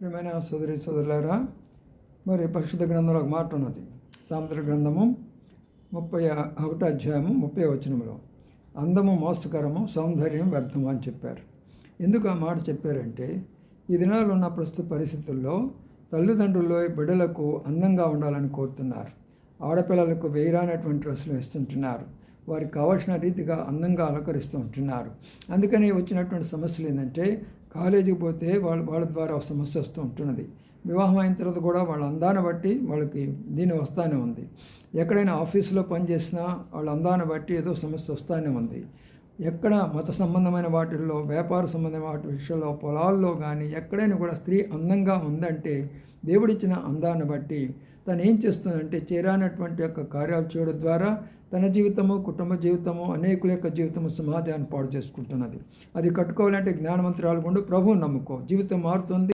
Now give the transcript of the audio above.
ప్రియమైన సోదరి సోదరులారా మరి పరిశుద్ధ గ్రంథంలో ఒక మాట ఉన్నది. సాంద్ర గ్రంథము ముప్పై ఒకటో అధ్యాయము ముప్పై వచనములో అందము మోసకరము సౌందర్యం వ్యర్థము అని చెప్పారు. ఎందుకు ఆ మాట చెప్పారంటే ఈ దినాలు ఉన్న ప్రస్తుత పరిస్థితుల్లో తల్లిదండ్రుల్లో బిడ్డలకు అందంగా ఉండాలని కోరుతున్నారు. ఆడపిల్లలకు వేయరానటువంటి డ్రెస్సులు ఇస్తుంటున్నారు వారికి కావాల్సిన రీతిగా అందంగా అలంకరిస్తూ ఉంటున్నారు. అందుకని వచ్చినటువంటి సమస్యలు ఏంటంటే కాలేజీకి పోతే వాళ్ళ వాళ్ళ ద్వారా సమస్య వస్తూ ఉంటున్నది. వివాహం అయిన తర్వాత కూడా వాళ్ళ అందాన్ని బట్టి వాళ్ళకి దీని వస్తానే ఉంది. ఎక్కడైనా ఆఫీసులో పనిచేసినా వాళ్ళ అందాన్ని బట్టి ఏదో సమస్య వస్తానే ఉంది. ఎక్కడ మత సంబంధమైన వాటిల్లో వ్యాపార సంబంధమైన వాటి విషయంలో పొలాల్లో కానీ ఎక్కడైనా కూడా స్త్రీ అందంగా ఉందంటే దేవుడిచ్చిన అందాన్ని బట్టి తను ఏం చేస్తుందంటే చేరానటువంటి యొక్క కార్యాలు చేయడం ద్వారా తన జీవితము కుటుంబ జీవితము అనేకుల యొక్క జీవితము సమాజాన్ని పాడు చేసుకుంటున్నది. అది కట్టుకోవాలంటే జ్ఞానవంతురాలు గుండు ప్రభువు నమ్ముకో. జీవితం మారుతుంది.